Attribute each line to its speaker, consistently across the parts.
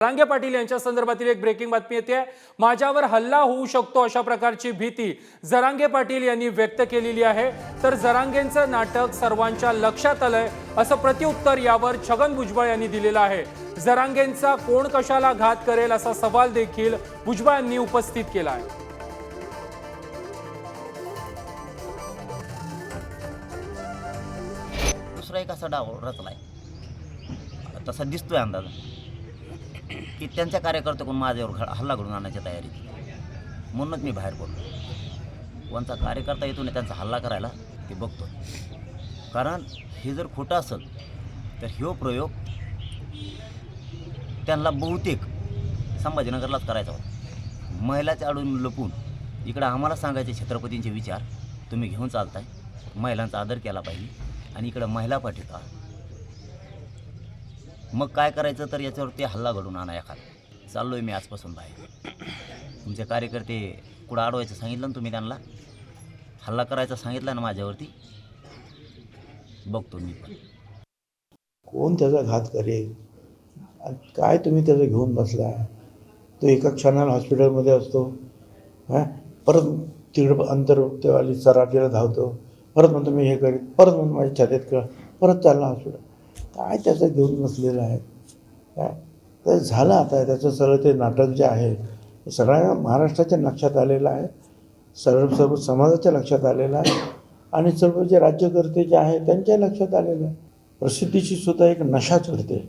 Speaker 1: रांगे पाटील यांच्या संदर्भातील एक ब्रेकिंग बातमी येते. माझ्यावर हल्ला होऊ शकतो अशा प्रकारची भीती जरांगे पाटील यांनी व्यक्त केलेली आहे. तर जरांगेंचं नाटक सर्वांच्या लक्षात आलंय असं प्रत्युत्तर यावर छगन भुजबळ यांनी दिलेलं आहे. जरांगेंचा कोण कशाला घात करेल असा सवाल देखील भुजबळ यांनी उपस्थित केला आहे.
Speaker 2: दुसरा एक असा डाव रचलाय. तसा दिसतोय अंदाज. की त्यांच्या कार्यकर्त्याकडून माझ्यावर हल्ला घडून आणण्याच्या तयारीत म्हणूनच मी बाहेर पडलो. कोणचा कार्यकर्ता येतो ना त्यांचा हल्ला करायला ते बघतो. कारण हे जर खोटं असेल तर ह्यो प्रयोग त्यांना बहुतेक संभाजीनगरलाच करायचा होता. महिलाच्या आडून लपून इकडं आम्हाला सांगायचे छत्रपतींचे विचार तुम्ही घेऊन चालताय महिलांचा आदर केला पाहिजे आणि इकडं महिला पाठवता मग काय करायचं तर याच्यावरती हल्ला घडून आणा एखादा. चाललो आहे मी आजपासून बाहेर. तुमचे कार्यकर्ते कुठं अडवायचं सांगितलं ना तुम्ही त्यांना? हल्ला करायचा सांगितला ना माझ्यावरती? बघतो मी पण.
Speaker 3: कोण त्याचा घात करेल? काय तुम्ही त्याचं घेऊन बसला तो एका क्षणाला हॉस्पिटलमध्ये असतो. हां? परत तिकडं अंतर्वाली सराटीला धावतो. परत म्हणतो मी हे करीत परत म्हणतो माझ्या छातीत कळ. परत चालला हॉस्पिटल. काय त्याचं घेऊन बसलेलं आहे? काय? तर झालं आता त्याचं सरळ ते नाटक जे आहे सगळ्या महाराष्ट्राच्या लक्षात आलेलं आहे. सर्व सर्व समाजाच्या लक्षात आलेलं आहे. आणि सर्व जे राज्यकर्ते जे आहे त्यांच्या लक्षात आलेलं आहे. प्रसिद्धीची सुद्धा एक नशा चढते.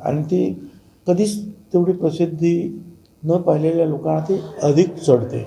Speaker 3: आणि ती कधीच तेवढी प्रसिद्धी न पाहिलेल्या लोकांना ती अधिक चढते.